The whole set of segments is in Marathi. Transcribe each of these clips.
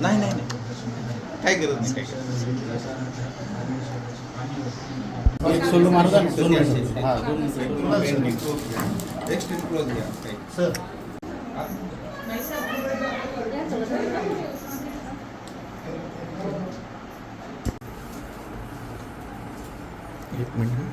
नाही नाही नाही. काय करत नाही काय करत सोलो मारता ना, दोन हा, दोन एक क्लोज घ्या. एक मिनिट.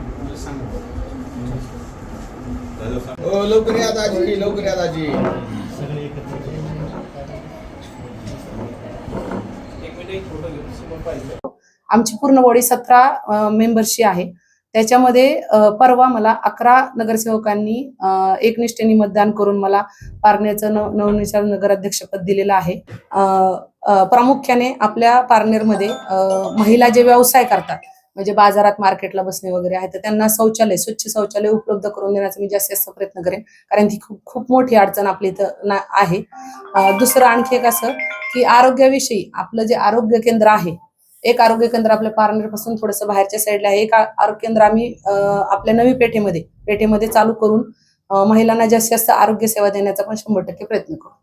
लवकर या दाजी लवकर या दाजी. आमची पूर्ण बॉडी सतरा मेंबरशी आहे. त्याच्यामध्ये परवा मला अकरा नगरसेवकांनी एकनिष्ठेने मतदान करून मला पारनेरचं नव नवनिर्चार नगराध्यक्षपद दिलेलं आहे. प्रामुख्याने आपल्या पारनेरमध्ये महिला जे व्यवसाय करतात म्हणजे बाजारात मार्केटला बसणे वगैरे आहे तर त्यांना शौचालय स्वच्छ शौचालय उपलब्ध करून देण्याचा मी जास्तीत जास्त प्रयत्न करेन. कारण ती खूप खूप मोठी अडचण आपल्या इथं आहे. दुसरं आणखी एक असं की आरोग्याविषयी आपलं जे आरोग्य केंद्र आहे एक आरोग्य केंद्र आपल्या पारनेरपासून थोडंसं बाहेरच्या साईडला आहे. एक आरोग्य केंद्र आम्ही आपल्या नवी पेठेमध्ये पेठेमध्ये चालू करून महिलांना जास्तीत जास्त आरोग्य सेवा देण्याचा पण शंभर टक्के प्रयत्न करू.